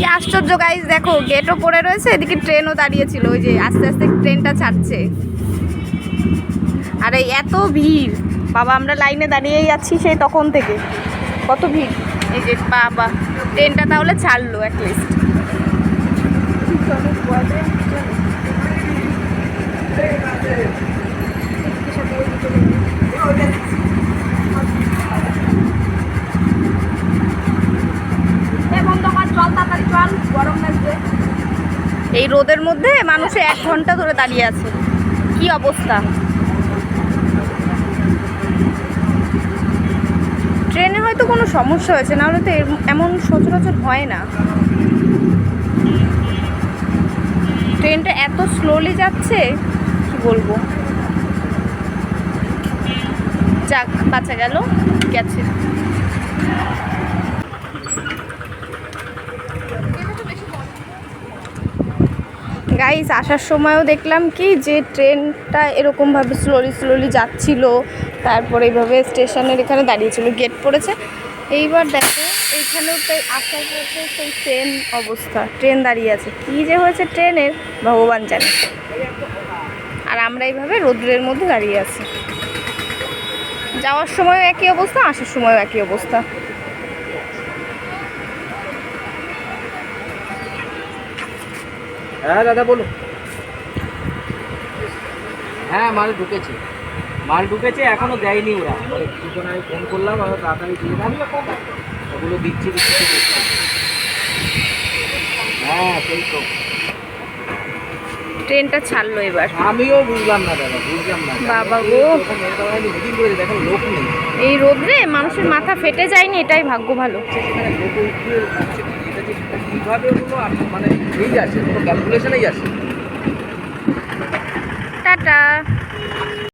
কি আশ্চর্য গাইজ দেখো গেটও পড়ে রয়েছে, এদিকে ট্রেনও দাঁড়িয়েছিল, ওই যে আস্তে আস্তে ট্রেনটা ছাড়ছে। আর এই এত ভিড়, বাবা, আমরা লাইনে দাঁড়িয়েই আছি সেই তখন থেকে। কত ভিড়। এই যে, বাবা ট্রেনটা তাহলে ছাড়লো অ্যাটলিস্ট এই রোদের মধ্যে মানুষ এক ঘণ্টা ধরে দাঁড়িয়ে আছে। কি অবস্থা? ট্রেনে হয়তো কোনো সমস্যা হয়েছে, নাহলে তো এর- এমন সচরাচর হয় না। ট্রেনটা এত স্লোলি যাচ্ছে, কি বলব? যাক, বাঁচা গেল, গেছে। গাইস আসার সময়ও দেখলাম কি যে ট্রেনটা এরকমভাবে স্লোলি স্লোলি যাচ্ছিল। তারপরে এইভাবে স্টেশনের এখানে দাঁড়িয়েছিল গেট পড়েছে। এইবার দেখো, এইখানেও আসার পথে সেই ট্রেন অবস্থা। ট্রেন দাঁড়িয়ে আছে। কী যে হয়েছে ট্রেনের, ভগবান জানে। আর আমরা এইভাবে রৌদ্রের মধ্যে দাঁড়িয়ে আছি। যাওয়ার সময়ও একই অবস্থা, আসার সময়ও একই অবস্থা। হ্যাঁ দাদা বলুন। হ্যাঁ মাল ঢুকেছে। মাল ঢুকেছে এখনও দেয়নি ওরা। কিছুক্ষণ আমি ফোন করলাম ওরা তাড়াতাড়ি দিয়ে দাম ওগুলো দিচ্ছি দিচ্ছি হ্যাঁ সেই তো। ট্রেনটা ছাড়লো এবার। আমিও বুঝলাম না দাদা বুঝলাম না। বাবা গো। দেখেন লোক নেই। এই রোদ্রে মানুষের মাথা ফেটে যায়নি এটাই ভাগ্য ভালো। ভাবে ওগুলো মানে এই আছে কোনো ক্যালকুলেশনেই আছে টাটা।